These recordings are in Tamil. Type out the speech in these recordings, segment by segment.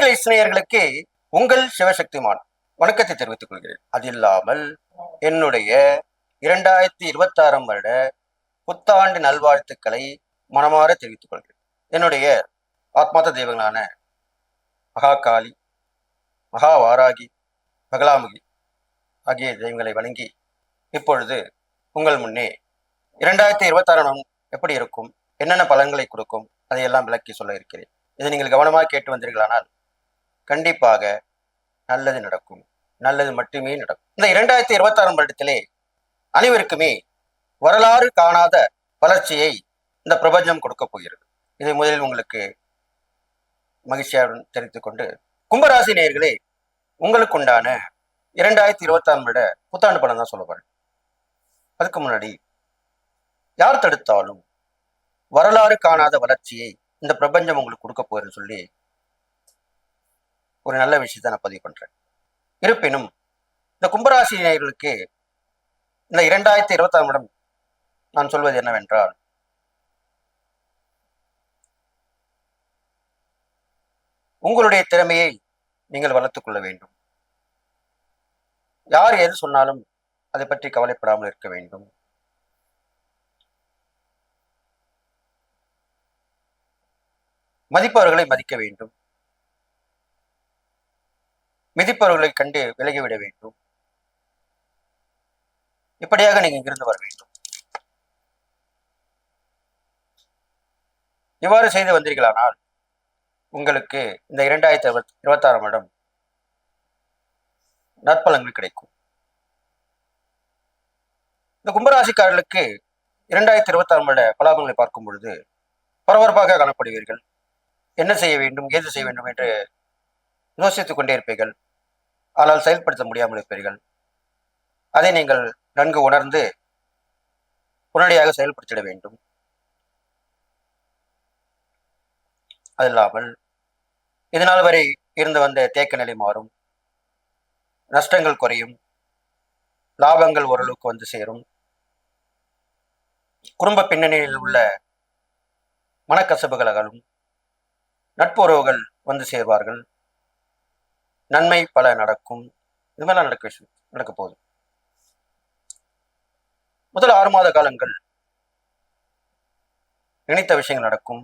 ஆன்மீக இஸ்நேயர்களுக்கு உங்கள் சிவசக்திமான் வணக்கத்தை தெரிவித்துக் கொள்கிறேன். அது இல்லாமல் என்னுடைய இரண்டாயிரத்தி இருபத்தி ஆறாம் வருட புத்தாண்டு நல்வாழ்த்துக்களை மனமாற தெரிவித்துக் கொள்கிறேன். என்னுடைய ஆத்மாத்த தெய்வங்களான மகாகாளி மகா வாராகி பகலாமுகி ஆகிய தெய்வங்களை வணங்கி இப்பொழுது உங்கள் முன்னே இரண்டாயிரத்தி இருபத்தாறாம் எப்படி இருக்கும் என்னென்ன பலன்களை கொடுக்கும் அதையெல்லாம் விளக்கி சொல்ல இருக்கிறேன். இதை நீங்கள் கவனமாக கேட்டு வந்தீர்களானால் கண்டிப்பாக நல்லது நடக்கும். நல்லது மட்டுமே நடக்கும். இந்த இரண்டாயிரத்தி இருபத்தாறாம் வருடத்திலே அனைவருக்குமே வரலாறு காணாத வளர்ச்சியை இந்த பிரபஞ்சம் கொடுக்க போகிறது. இதை முதலில் உங்களுக்கு மகிழ்ச்சியாக தெரிவித்துக் கொண்டு கும்பராசி நேயர்களே உங்களுக்கு உண்டான இரண்டாயிரத்தி இருபத்தாறு விட புத்தாண்டு பலன் தான் சொல்ல போறேன். அதுக்கு முன்னாடி யார் தடுத்தாலும் வரலாறு காணாத வளர்ச்சியை இந்த பிரபஞ்சம் உங்களுக்கு கொடுக்க போகிறேன்னு சொல்லி ஒரு நல்ல விஷயத்தை நான் பதிவு பண்றேன். இருப்பினும் இந்த கும்பராசி நேயர்களுக்கு இந்த இரண்டாயிரத்தி இருபத்தாம் இடம் நான் சொல்வது என்னவென்றால் உங்களுடைய திறமையை நீங்கள் வளர்த்துக் கொள்ள வேண்டும். யார் எது சொன்னாலும் அதை பற்றி கவலைப்படாமல் இருக்க வேண்டும். மதிப்பவர்களை மதிக்க வேண்டும். மிதிப்பவர்களை கண்டு விலகிவிட வேண்டும். இப்படியாக நீங்க இங்கிருந்து வர வேண்டும். இவ்வாறு செய்து வந்தீர்களானால் உங்களுக்கு இந்த இரண்டாயிரத்தி இருபத்தி இருபத்தாறாம் வருடம் நற்பலங்கள் கிடைக்கும். இந்த கும்பராசிக்காரர்களுக்கு இரண்டாயிரத்தி இருபத்தாறாம் வருட பலாபங்களை பார்க்கும் பொழுது பரபரப்பாக காணப்படுவீர்கள். என்ன செய்ய வேண்டும் ஏது செய்ய வேண்டும் என்று யோசித்துக் கொண்டே இருப்பீர்கள். ஆனால் செயல்படுத்த முடியாமல் இருப்பீர்கள். அதை நீங்கள் நன்கு உணர்ந்து உடனடியாக செயல்படுத்திட வேண்டும். அது இல்லாமல் இதனால் வரை இருந்து வந்த தேக்க நிலை மாறும். நஷ்டங்கள் குறையும். லாபங்கள் ஓரளவுக்கு வந்து சேரும். குடும்ப பின்னணியில் உள்ள மனக்கசபுகள் அகலும். நட்பு உறவுகள் வந்து சேர்வார்கள். நன்மை பல நடக்கும். இது மாதிரிலாம் நடக்க விஷயம் நடக்க போகுது. முதல் ஆறு மாத காலங்கள் நினைத்த விஷயங்கள் நடக்கும்.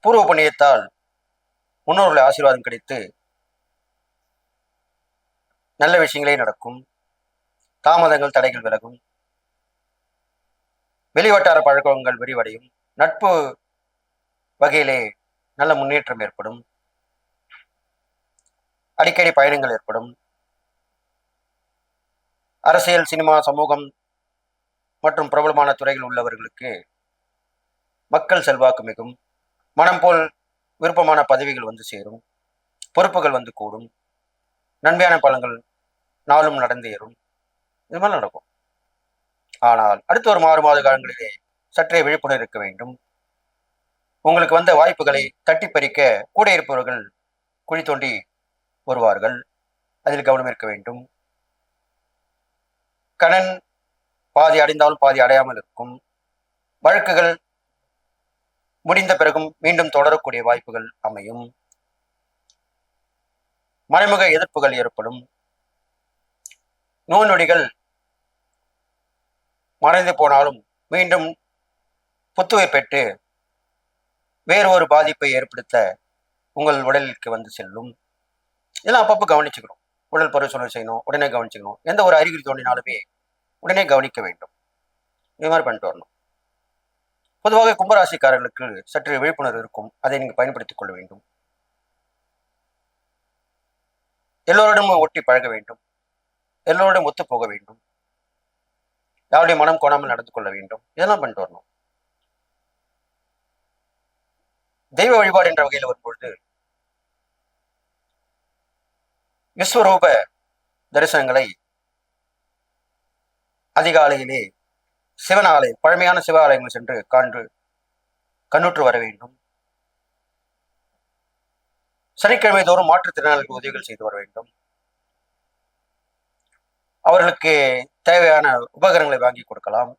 பூர்வ புண்ணியத்தால் முன்னோர்களை ஆசீர்வாதம் கிடைத்து நல்ல விஷயங்களே நடக்கும். தாமதங்கள் தடைகள் விலகும். வெளிவட்டார பழக்கங்கள் விரிவடையும். நட்பு வகையிலே நல்ல முன்னேற்றம் ஏற்படும். அடிக்கடி பயணங்கள் ஏற்படும். அரசியல் சினிமா சமூகம் மற்றும் பிரபலமான துறையில் உள்ளவர்களுக்கு மக்கள் செல்வாக்கு மிகும். மனம் போல் விருப்பமான பதவிகள் வந்து சேரும். பொறுப்புகள் வந்து கூடும். நன்மையான பலன்கள் நாளும் நடந்தேறும் இது மாதிரி நடக்கும். ஆனால் அடுத்த ஒரு ஆறு மாத காலங்களிலே சற்றே விழிப்புணர்வு இருக்க வேண்டும். உங்களுக்கு வந்த வாய்ப்புகளை தட்டி பறிக்க கூட இருப்பவர்கள் குழி தோண்டி வருவார்கள் அதில் கவனம் இருக்க வேண்டும். கடன் பாதி அடைந்தாலும் பாதி அடையாமல் இருக்கும். வழக்குகள் முடிந்த பிறகும் மீண்டும் தொடரக்கூடிய வாய்ப்புகள் அமையும். மறைமுக எதிர்ப்புகள் ஏற்படும். நோய் நொடிகள் மறைந்து போனாலும் மீண்டும் புத்துயிர் பெற்று வேறு ஒரு பாதிப்பை ஏற்படுத்த உங்கள் உடலுக்கு வந்து செல்லும். இதெல்லாம் அப்பப்போ கவனிச்சுக்கணும். உடல் பரிசோதனை செய்யணும் உடனே கவனிச்சுக்கணும். எந்த ஒரு அறிகுறி தோன்றினாலுமே உடனே கவனிக்க வேண்டும். இது மாதிரி பண்ணிட்டு வரணும். பொதுவாக கும்பராசிக்காரர்களுக்கு சற்று விழிப்புணர்வு இருக்கும். அதை நீங்கள் பயன்படுத்திக் கொள்ள வேண்டும். எல்லோரிடமும் ஒட்டி பழக வேண்டும். எல்லோரிடம் ஒத்து போக வேண்டும். யாருடைய மனம் கோணாமல் நடந்து கொள்ள வேண்டும். இதெல்லாம் பண்ணிட்டு வரணும். தெய்வ வழிபாடு என்ற வகையில் வரும்பொழுது விஸ்வரூப தரிசனங்களை அதிகாலையிலே சிவனாலயம் பழமையான சிவாலயங்கள் சென்று காண்டு கண்ணுற்று வர வேண்டும். சனிக்கிழமை தோறும் மாற்றுத்திறனாளிகளுக்கு உதவிகள் செய்து வர வேண்டும். அவர்களுக்கு தேவையான உபகரணங்களை வாங்கி கொடுக்கலாம்.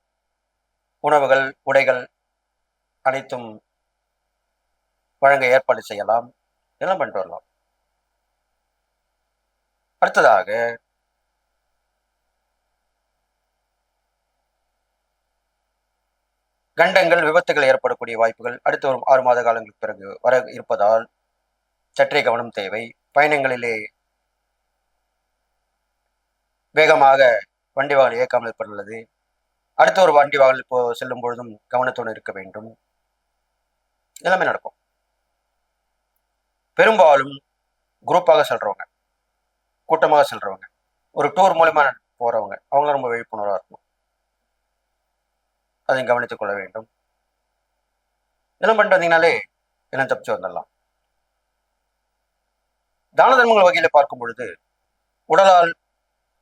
உணவுகள் உடைகள் அனைத்தும் வழங்க ஏற்பாடு செய்யலாம். இதெல்லாம் பண்ணிட்டு வரலாம். அடுத்ததாக கண்டங்கள் விபத்துகள் ஏற்படக்கூடிய வாய்ப்புகள் அடுத்த ஒரு ஆறு மாத காலங்களுக்கு பிறகு வர இருப்பதால் சற்றே கவனம் தேவை. பயணங்களிலே வேகமாக வண்டி வாகனம் இயக்காமல் இருப்பது நல்லது. அடுத்த ஒரு வண்டி வாகனம் இப்போ செல்லும் பொழுதும் கவனத்தோடு இருக்க வேண்டும். எல்லாமே நடக்கும். பெரும்பாலும் குரூப்பாக செல்றவங்க. கூட்டமாக செல்றவங்க. ஒரு டூர் மூலிமா போறவங்க. அவங்களும் ரொம்ப விழிப்புணர்வாக இருக்கும் அதையும் கவனித்துக் கொள்ள வேண்டும். இதெல்லாம் பண்ணிட்டு வந்தீங்கனாலே எல்லாம் தப்பிச்சு வந்துடலாம். தான தர்மங்கள் வகையில பார்க்கும் பொழுது உடலால்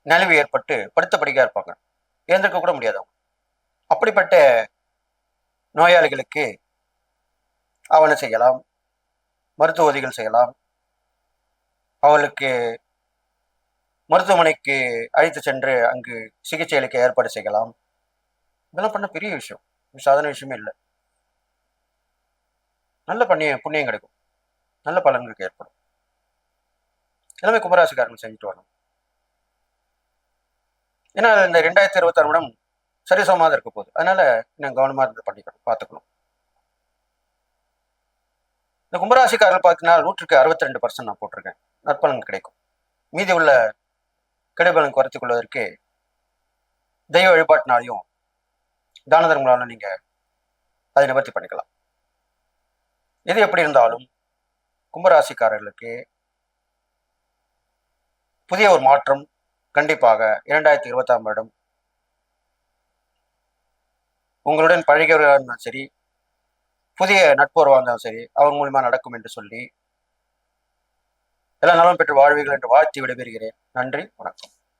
நலிவு ஏற்பட்டு படுத்த படிக்கா இருப்பாங்க. எழுந்திருக்க கூட முடியாது அவங்க. அப்படிப்பட்ட நோயாளிகளுக்கு அவனை செய்யலாம். மருத்துவ உதவிகள் செய்யலாம். அவர்களுக்கு மருத்துவமனைக்கு அழைத்து சென்று அங்கு சிகிச்சை அளிக்க ஏற்பாடு செய்யலாம். இதெல்லாம் பண்ண பெரிய விஷயம். சாதாரண விஷயமே இல்லை. நல்ல பண்ணிய புண்ணியம் கிடைக்கும். நல்ல பலன்களுக்கு ஏற்படும். எல்லாமே கும்பராசிக்காரங்க செஞ்சுட்டு வரணும். ஏன்னா இந்த ரெண்டாயிரத்தி இருபத்தாறு மடம் சரிசமமாக இருக்க போகுது. அதனால இன்னும் கவனமாக இருந்து பண்ணிக்கணும் பார்த்துக்கணும் இந்த கும்பராசிக்காரர்கள் பார்த்தீங்கன்னா நூற்றுக்கு அறுபத்தி ரெண்டு பர்சன்ட் நான் போட்டிருக்கேன். நற்பலன் கிடைக்கும். மீதி உள்ள கிடைபலன் குறைத்துக் கொள்வதற்கு தெய்வ வழிபாட்டினாலையும் தான தர்மங்களாலும் நீங்க அதை நிவர்த்தி பண்ணிக்கலாம். இது எப்படி இருந்தாலும் கும்பராசிக்காரர்களுக்கு புதிய ஒரு மாற்றம் கண்டிப்பாக இரண்டாயிரத்தி இருபத்தாம் வருடம். உங்களுடன் பழகியவர்களாக இருந்தாலும் சரி புதிய நட்புறவாக இருந்தாலும் சரி அவங்க மூலியமா நடக்கும் என்று சொல்லி எல்லா நலம் பெற்று வாழ்வீர்கள் என்று வாழ்த்தி விடைபெறுகிறேன். நன்றி வணக்கம்.